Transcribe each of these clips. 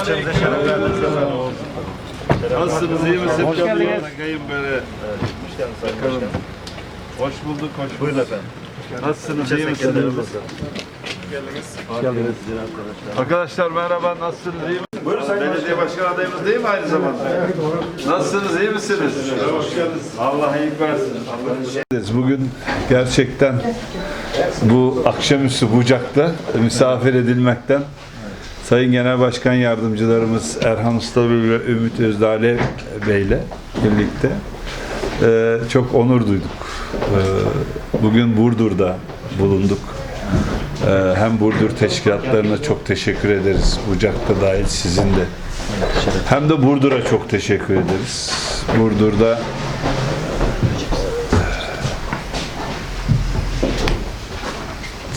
Bahçemize şeref verdiniz efendim. Nasılsınız? iyi misiniz? Hoş geldiniz. Bakayım böyle. Hoş geldiniz Sayın. Başkanım. Hoş bulduk, hoş bulduk. Buyurun efendim. Nasılsınız? İyi misiniz? Hoş geldiniz. arkadaşlar. Arkadaşlar merhaba, nasılsınız? İyi misiniz? Buyurun Sayın Belediye başkan adayımız değil mi aynı zamanda? Nasılsınız? iyi misiniz? Hoş geldiniz. Allah iyilik versin. Bugün gerçekten bu akşamüstü Bucak'ta misafir edilmekten Sayın Genel Başkan Yardımcılarımız Erhan Ustalı ve Ümit Özdağ Bey'le birlikte e, çok onur duyduk. E, Bugün Burdur'da bulunduk. E, Hem Burdur teşkilatlarına çok teşekkür ederiz. Bucak'ta dahil sizin de. Hem de Burdur'a çok teşekkür ederiz. Burdur'da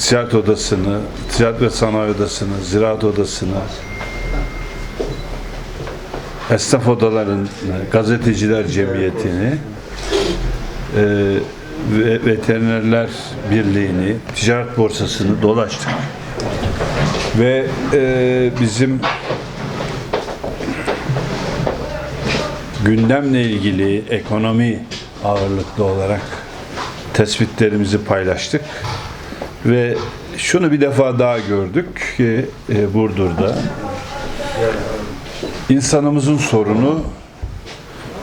ticaret odasını, ticaret ve sanayi odasını, ziraat odasını, esnaf odalarını, gazeteciler cemiyetini, e, ve veterinerler birliğini, ticaret borsasını dolaştık. Ve e, bizim gündemle ilgili ekonomi ağırlıklı olarak tespitlerimizi paylaştık. Ve şunu bir defa daha gördük ki e, Burdur'da insanımızın sorunu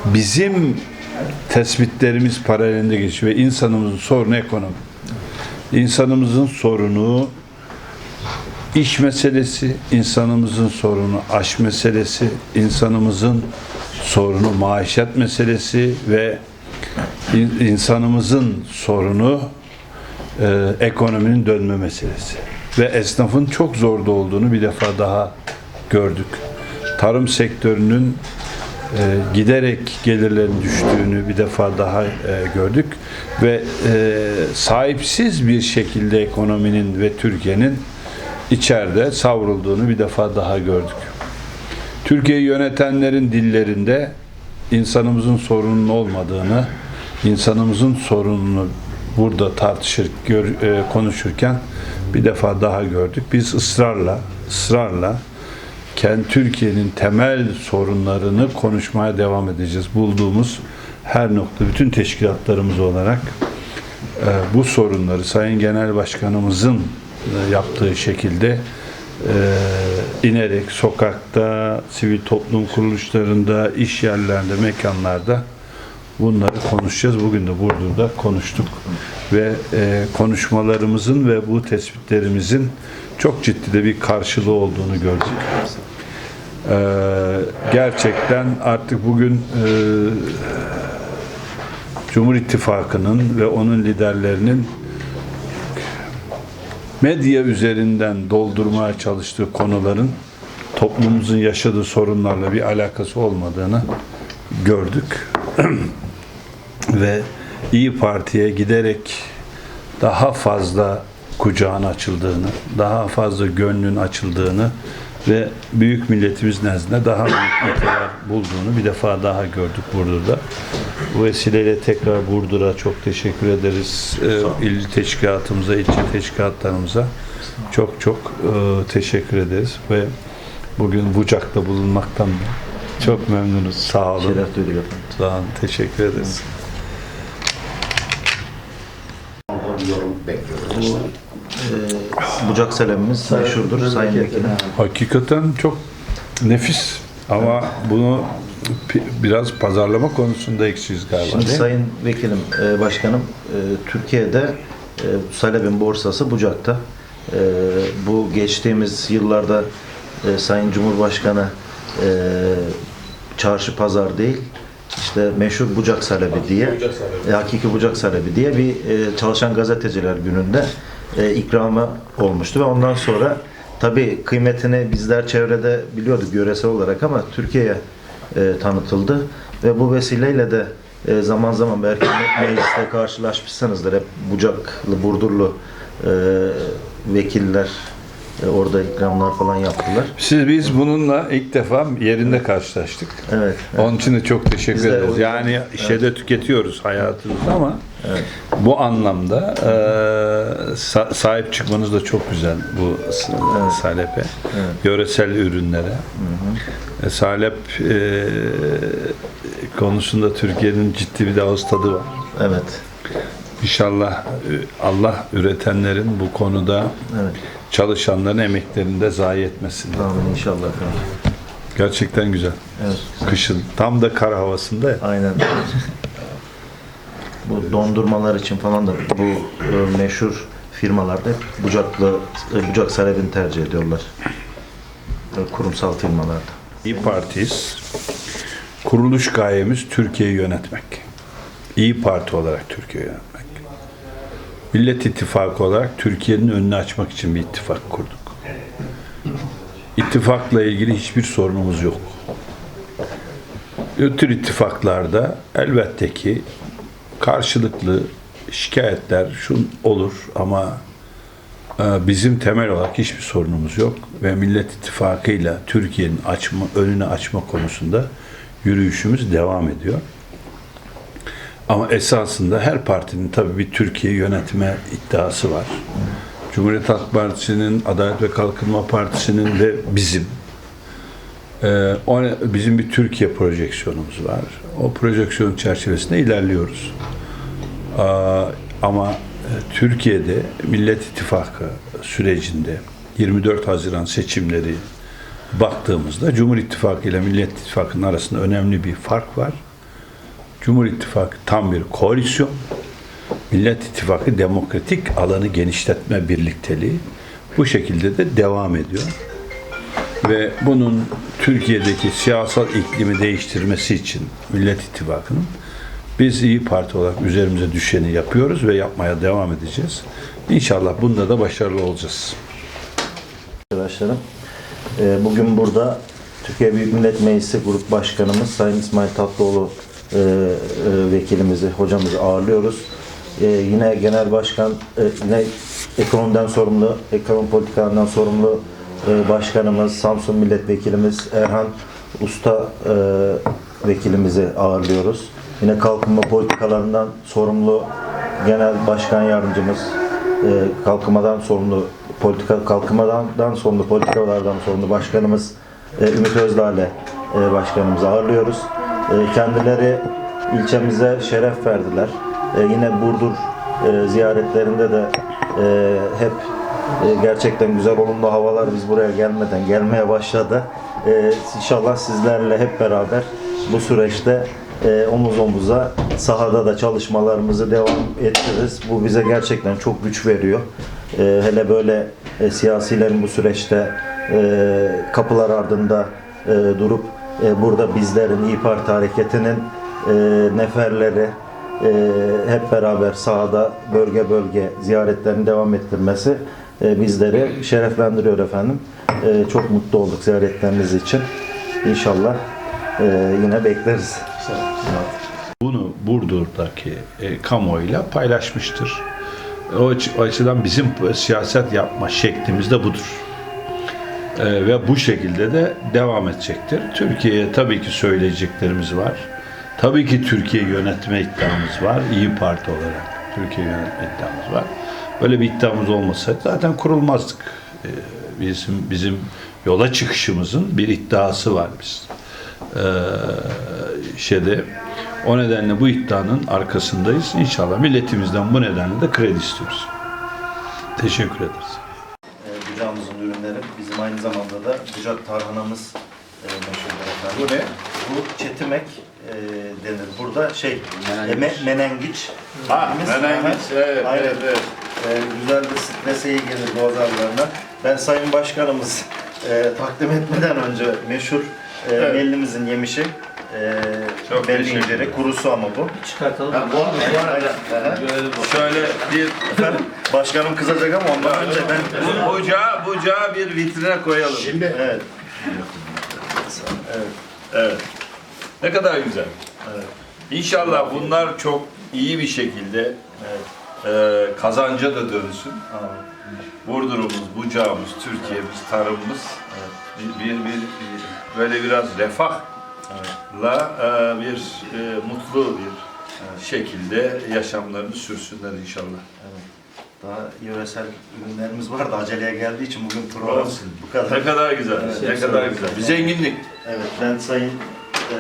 bizim tespitlerimiz paralelinde geçiyor ve insanımızın sorunu ekonomi. İnsanımızın sorunu iş meselesi, insanımızın sorunu aş meselesi, insanımızın sorunu maaşat meselesi ve in- insanımızın sorunu e, ekonominin dönme meselesi. Ve esnafın çok zorda olduğunu bir defa daha gördük. Tarım sektörünün e, giderek gelirlerin düştüğünü bir defa daha e, gördük ve e, sahipsiz bir şekilde ekonominin ve Türkiye'nin içeride savrulduğunu bir defa daha gördük. Türkiye'yi yönetenlerin dillerinde insanımızın sorunun olmadığını, insanımızın sorununu burada tartışır, gör, e, konuşurken bir defa daha gördük. Biz ısrarla, ısrarla kendi Türkiye'nin temel sorunlarını konuşmaya devam edeceğiz. Bulduğumuz her nokta, bütün teşkilatlarımız olarak e, bu sorunları Sayın Genel Başkanımızın e, yaptığı şekilde e, inerek sokakta, sivil toplum kuruluşlarında, iş yerlerinde, mekanlarda bunları konuşacağız. Bugün de Burdur'da konuştuk ve e, konuşmalarımızın ve bu tespitlerimizin çok ciddi de bir karşılığı olduğunu gördük. E, gerçekten artık bugün e, Cumhur İttifakı'nın ve onun liderlerinin medya üzerinden doldurmaya çalıştığı konuların toplumumuzun yaşadığı sorunlarla bir alakası olmadığını gördük. ve İyi Parti'ye giderek daha fazla kucağın açıldığını, daha fazla gönlün açıldığını ve büyük milletimiz nezdinde daha büyük ilkeler bulduğunu bir defa daha gördük Burdur'da. Bu vesileyle tekrar Burdur'a çok teşekkür ederiz. Ee, il teşkilatımıza, ilçe teşkilatlarımıza çok çok e, teşekkür ederiz ve bugün Bucak'ta bulunmaktan çok memnunuz. Sağ olun. Şeref duyduk efendim. Sağ olun. Teşekkür ederiz. Ee, Bucak selamımız meşhurdur Sayın Vekilim. Hakikaten çok nefis ama bunu pi- biraz pazarlama konusunda eksiyiz galiba Şimdi? Sayın Vekilim, e, Başkanım, e, Türkiye'de e, Saleb'in borsası Bucak'ta. E, bu geçtiğimiz yıllarda e, Sayın Cumhurbaşkanı e, çarşı pazar değil, işte meşhur Bucak Salebi diye, e, hakiki Bucak Salebi diye bir e, çalışan gazeteciler gününde e, ikramı olmuştu ve ondan sonra tabii kıymetini bizler çevrede biliyorduk yöresel olarak ama Türkiye'ye e, tanıtıldı ve bu vesileyle de e, zaman zaman belki me- mecliste karşılaşmışsınızdır. Hep Bucaklı, Burdurlu e, vekiller e, orada ikramlar falan yaptılar. Siz biz bununla ilk defa yerinde karşılaştık. Evet. Onun için de çok teşekkür Biz de ederiz. yüzden- Yani şeyde tüketiyoruz hayatımızda ama Bu anlamda e, sa- sahip çıkmanız da çok güzel bu s- salepe. Yöresel ürünlere. E, salep e, konusunda Türkiye'nin ciddi bir de ağız tadı var. Evet. İnşallah e, Allah üretenlerin bu konuda Evet. Çalışanların emeklerini de zayi etmesin. Amin inşallah efendim. Gerçekten güzel. Evet. Kışın tam da kar havasında ya. Aynen. bu dondurmalar için falan da bu e, meşhur firmalarda hep bucaklı, e, bucak salepini tercih ediyorlar. E, kurumsal firmalarda. İyi Partiyiz. Kuruluş gayemiz Türkiye'yi yönetmek. İyi Parti olarak Türkiye'yi yönetmek. Millet İttifakı olarak Türkiye'nin önünü açmak için bir ittifak kurduk. İttifakla ilgili hiçbir sorunumuz yok. Bu tür ittifaklarda elbette ki karşılıklı şikayetler şun olur ama ee, Bizim temel olarak hiçbir sorunumuz yok ve Millet İttifakı'yla Türkiye'nin açma, önünü açma konusunda yürüyüşümüz devam ediyor. Ama esasında her partinin tabii bir Türkiye yönetme iddiası var. Cumhuriyet Halk Partisi'nin, Adalet ve Kalkınma Partisi'nin ve bizim. Ee, bizim bir Türkiye projeksiyonumuz var. O projeksiyon çerçevesinde ilerliyoruz. Aa, ama e, Türkiye'de Millet İttifakı sürecinde 24 Haziran seçimleri baktığımızda Cumhur İttifakı ile Millet İttifakı'nın arasında önemli bir fark var. Cumhur İttifakı tam bir koalisyon. Millet İttifakı demokratik alanı genişletme birlikteliği bu şekilde de devam ediyor. Ve bunun Türkiye'deki siyasal iklimi değiştirmesi için Millet İttifakı'nın biz İyi Parti olarak üzerimize düşeni yapıyoruz ve yapmaya devam edeceğiz. İnşallah bunda da başarılı olacağız. Arkadaşlarım, e, bugün burada Türkiye Büyük Millet Meclisi Grup Başkanımız Sayın İsmail Tatlıoğlu e, e, vekilimizi, hocamızı ağırlıyoruz. E, yine Genel Başkan, e, yine ekonomiden sorumlu, ekonomi politikalarından sorumlu e, başkanımız, Samsun Milletvekilimiz Erhan Usta e, vekilimizi ağırlıyoruz. Yine kalkınma politikalarından sorumlu Genel Başkan Yardımcımız, e, kalkınmadan sorumlu politika kalkınmadan sorumlu politikalardan sorumlu başkanımız e, Ümit Özdağ'le e, başkanımızı ağırlıyoruz. E, kendileri ilçemize şeref verdiler. E, yine Burdur e, ziyaretlerinde de hep gerçekten güzel olumlu havalar biz buraya gelmeden gelmeye başladı. İnşallah sizlerle hep beraber bu süreçte omuz omuza sahada da çalışmalarımızı devam ettiririz. Bu bize gerçekten çok güç veriyor. Hele böyle siyasilerin bu süreçte kapılar ardında durup e, burada bizlerin İYİ Parti hareketinin e, neferleri e, hep beraber sahada bölge bölge ziyaretlerini devam ettirmesi e, bizleri şereflendiriyor efendim. Çok mutlu olduk ziyaretleriniz için. İnşallah yine bekleriz. Bunu Burdur'daki e, kamuoyuyla paylaşmıştır. O açıdan bizim siyaset yapma şeklimiz de budur. E, ve bu şekilde de devam edecektir. Türkiye'ye tabii ki söyleyeceklerimiz var. Tabii ki Türkiye yönetme iddiamız var. İyi Parti olarak Türkiye yönetme iddiamız var. Böyle bir iddiamız olmasaydı zaten kurulmazdık. E, bizim bizim yola çıkışımızın bir iddiası var biz. E, şeyde o nedenle bu iddianın arkasındayız. İnşallah milletimizden bu nedenle de kredi istiyoruz. Teşekkür ederiz. E, Bucağımızın ürünleri bizim aynı bucak tarhanamız e, meşhurdur efendim. Bu ne? Bu çetimek e, denir. Burada şey Menengiç. menengiç. menengiç. Ha, dediğimiz- menengiç, evet, Aynen. evet, evet. E, güzel bir strese iyi gelir boğaz ağrılarına. Ben Sayın Başkanımız e, takdim etmeden önce meşhur e, Evet. Mellimizin yemişi. E, Çok belli teşekkür ederim. kurusu ama bu. Çıkartalım. Ha, bu arada, Aynen. şöyle bir Efendim, başkanım kızacak ama ondan önce ben... bu bucağı, bucağı bir vitrine koyalım. Şimdi Evet. evet. Ne kadar güzel. Evet. İnşallah bunlar çok iyi bir şekilde Evet. e, kazanca da dönsün. Amin. Burdur'umuz, bucağımız, Türkiye'miz, tarımımız bir, bir, bir- böyle biraz refahla e, bir e, mutlu bir şekilde yaşamlarını sürsünler inşallah. Evet. Daha yöresel ürünlerimiz var da aceleye geldiği için bugün program bu Ne kadar. kadar güzel, ne kadar güzel. Bir zenginlik. Evet ben sayın e,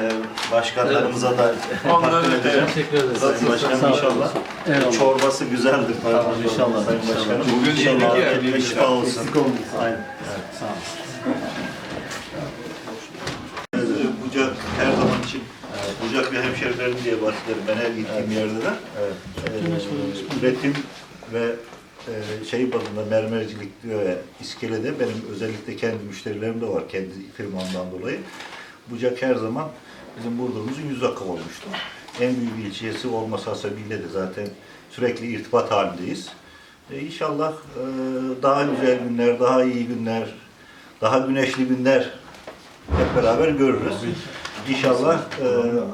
başkanlarımıza da Onları takdim da- edeceğim. Teşekkür ederiz. Sayın Başkanım inşallah. Eyvallah. Çorbası güzeldir. Tamam, inşallah, Sayın inşallah. Başkanım. Bugün İnşallah yedik ya, şifa olsun. Aynen. Sağ olun. Bucak her zaman için Ve hemşerilerim diye bahsederim ben her gittiğim yerde de. Evet. Ee, üretim ve e, şey bazında mermercilik ve iskelede benim özellikle kendi müşterilerim de var kendi firmamdan dolayı. Bucak her zaman bizim Burdur'umuzun yüz akı olmuştu. En büyük ilçesi olması hasebiyle de zaten sürekli irtibat halindeyiz. E, inşallah e, daha güzel günler, daha iyi günler, daha güneşli günler hep beraber görürüz. İnşallah e,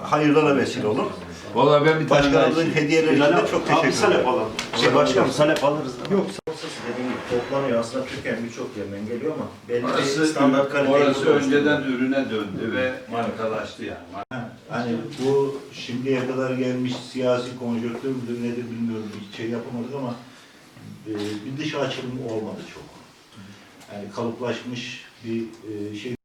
hayırlara vesile olur. Vallahi ben bir tane daha Başkanımızın hediyeleri için de çok teşekkür ederim. Şey başkanım salep alırız. Yok. Dediğim gibi toplanıyor. Aslında Türkiye'nin birçok yerinden geliyor ama belli bir Orası, standart kalite. orası önceden ürüne döndü ve markalaştı yani. Hani bu şimdiye kadar gelmiş siyasi konjonktür müdür nedir bilmiyorum. Bir şey yapamadık ama e, bir dış açılım olmadı çok. Yani kalıplaşmış bir e, şey